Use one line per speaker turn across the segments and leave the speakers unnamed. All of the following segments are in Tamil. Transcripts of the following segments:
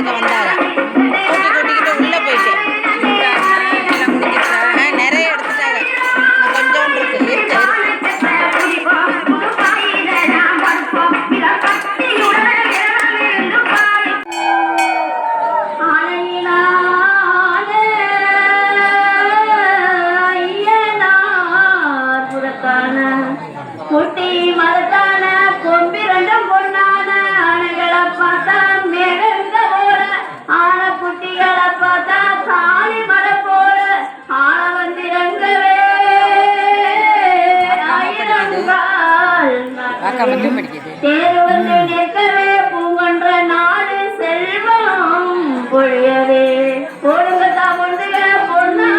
எடுக்க வந்தாங்க
வாக்கா மட்டும்
படிக்குது.
செல்வம் பொழியவே. பொழுங்க தமிழ்கிற பொண்ணா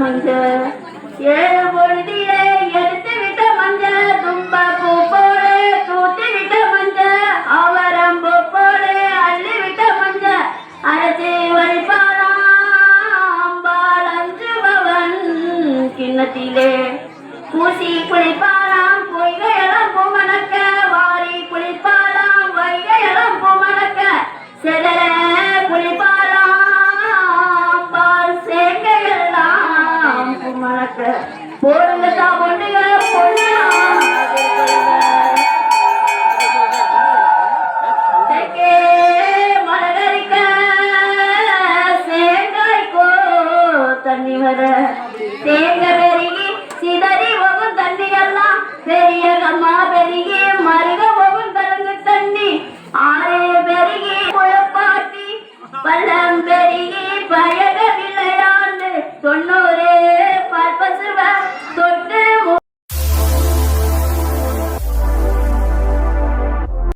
மஞ்சள் ஏழு பொழுதிய கிண்ணத்திலே பூசி குளிப்பாராம் பொய்கையெல்லாம் பொம்மணக்க. வாரி குளிப்பாராம் வைகையெல்லாம் பொம்மணக்க. செதற குளிப்பாராம் பால் சேங்கையெல்லாம் பொம்மணக்க. பொருளுக்கா பொண்ணுங்க பொண்ணு ಸೇಂದ್ರ ಸಿದರಿ ಹೋಗು ದಂಡಿಗೆಲ್ಲ ಬೆರಿಯ ಗಮ್ಮ ಬೆರಿಗೆ